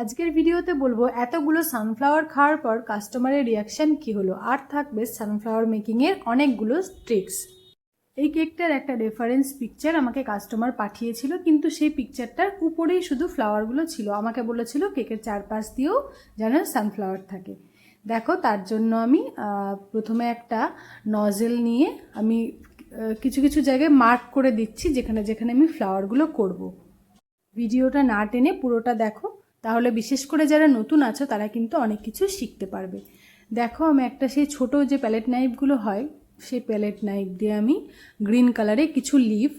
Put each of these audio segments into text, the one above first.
আজকের ভিডিওতে বলব, এতগুলো সানফ্লাওয়ার খাওয়ার পর কাস্টমারের রিয়াকশান কি হলো? আর থাকবে সানফ্লাওয়ার মেকিংয়ের অনেকগুলো ট্রিক্স এই কেকটার একটা রেফারেন্স পিকচার আমাকে কাস্টমার পাঠিয়েছিল, কিন্তু সেই পিকচারটার উপরেই শুধু ফ্লাওয়ারগুলো ছিল। আমাকে বলেছিল কেকের চারপাশ দিয়েও যেন সানফ্লাওয়ার থাকে। দেখো, তার জন্য আমি প্রথমে একটা নজেল নিয়ে আমি কিছু কিছু জায়গায় মার্ক করে দিচ্ছি, যেখানে যেখানে আমি ফ্লাওয়ারগুলো করব। ভিডিওটা না টেনে পুরোটা দেখো। তাহলে বিশেষ করে যারা নতুন আছো, তারা কিন্তু অনেক কিছু শিখতে পারবে। দেখো, আমি একটা সেই ছোট যে প্যালেট নাইফগুলো হয়, সেই প্যালেট নাইফ দিয়ে আমি গ্রিন কালারে কিছু লিফ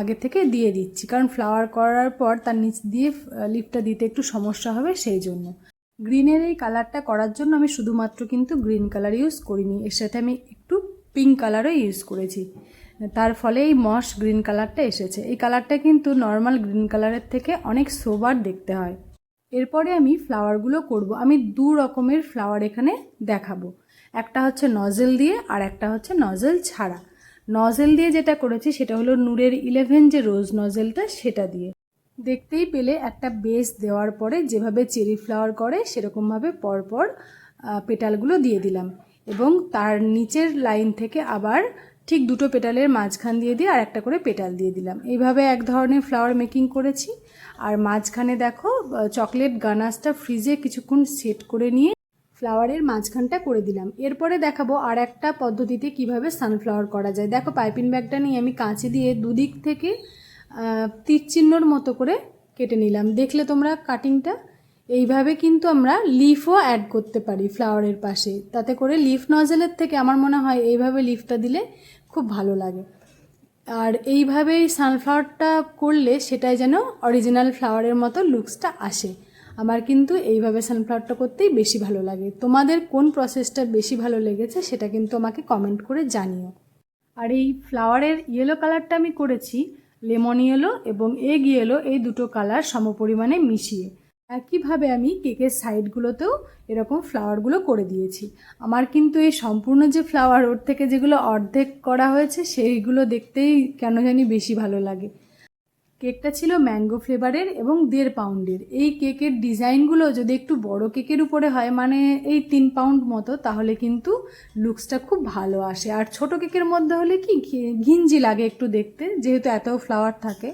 আগে থেকে দিয়ে দিচ্ছি। কারণ ফ্লাওয়ার করার পর তার নিচ দিয়ে লিফটা দিতে একটু সমস্যা হবে সেই জন্য। গ্রিনের এই কালারটা করার জন্য আমি শুধুমাত্র কিন্তু গ্রিন কালার ইউজ করিনি। এর সাথে আমি একটু পিঙ্ক কালারও ইউজ করেছি। তার ফলে এই মস গ্রিন কালারটা এসেছে। এই কালারটা কিন্তু নর্মাল গ্রিন কালারের থেকে অনেক সোবার দেখতে হয়। এরপরে আমি ফ্লাওয়ারগুলো করব। আমি দু রকমের ফ্লাওয়ার এখানে দেখাবো। একটা হচ্ছে নজেল দিয়ে আর একটা হচ্ছে নজেল ছাড়া। নজেল দিয়ে যেটা করেছি সেটা হলো নূরের ইলেভেন যে রোজ নজেলটা সেটা দিয়ে। দেখতেই পেলে একটা বেস দেওয়ার পরে যেভাবে চেরি ফ্লাওয়ার করে সেরকমভাবে পরপর পেটালগুলো দিয়ে দিলাম। এবং তার নিচের লাইন থেকে আবার ঠিক দুটো পেটালের মাঝখান দিয়ে দিয়ে আর একটা করে পেটাল দিয়ে দিলাম। এইভাবে এক ধরনের ফ্লাওয়ার মেকিং করেছি। আর মাঝখানে দেখো চকলেট গানাসটা ফ্রিজে কিছুক্ষণ সেট করে নিয়ে ফ্লাওয়ারের মাঝখানটা করে দিলাম। এরপরে দেখাবো আর একটা পদ্ধতিতে কীভাবে সানফ্লাওয়ার করা যায়। দেখো পাইপিং ব্যাগটা নিয়ে আমি কাঁচি দিয়ে দুদিক থেকে তীর মতো করে কেটে নিলাম। দেখলে তোমরা কাটিংটা এইভাবে কিন্তু আমরা লিফও অ্যাড করতে পারি ফ্লাওয়ারের পাশে। তাতে করে লিফ নজেলের থেকে আমার মনে হয় এইভাবে লিফটা দিলে খুব ভালো লাগে। আর এইভাবেই সানফ্লাওয়ারটা করলে সেটাই যেন অরিজিনাল ফ্লাওয়ারের মতো লুকসটা আসে। আমার কিন্তু এইভাবে সানফ্লাওয়ারটা করতেই বেশি ভালো লাগে। তোমাদের কোন প্রসেসটা বেশি ভালো লেগেছে সেটা কিন্তু আমাকে কমেন্ট করে জানিও। আর এই ফ্লাওয়ারের ইয়েলো কালারটা আমি করেছি লেমন ইয়েলো এবং এগ ইয়েলো এই দুটো কালার সমপরিমাণে মিশিয়ে। একইভাবে আমি কেকের সাইডগুলোতেও এরকম ফ্লাওয়ারগুলো করে দিয়েছি। আমার কিন্তু এই সম্পূর্ণ যে ফ্লাওয়ার, ওর থেকে যেগুলো অর্ধেক করা হয়েছে, সেইগুলো দেখতেই কেন জানি বেশি ভালো লাগে। কেকটা ছিল ম্যাঙ্গো ফ্লেভারের এবং দেড় পাউন্ডের। এই কেকের ডিজাইনগুলো যদি একটু বড় কেকের উপরে হয় মানে এই তিন পাউন্ড মতো, তাহলে কিন্তু লুকসটা খুব ভালো আসে। আর ছোট কেকের মধ্যে হলে কি ঘিঞ্জি লাগে একটু দেখতে, যেহেতু এত ফ্লাওয়ার থাকে।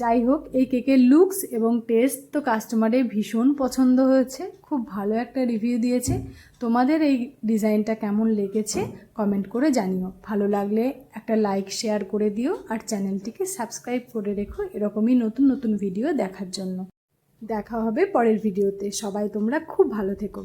যাই হোক, এই কেকের লুকস এবং টেস্ট তো কাস্টমারের ভীষণ পছন্দ হয়েছে। খুব ভালো একটা রিভিউ দিয়েছে। তোমাদের এই ডিজাইনটা কেমন লেগেছে কমেন্ট করে জানিও। ভালো লাগলে একটা লাইক শেয়ার করে দিও আর চ্যানেলটিকে সাবস্ক্রাইব করে রেখো এরকমই নতুন নতুন ভিডিও দেখার জন্য। দেখা হবে পরের ভিডিওতে সবাই তোমরা খুব ভালো থেকো।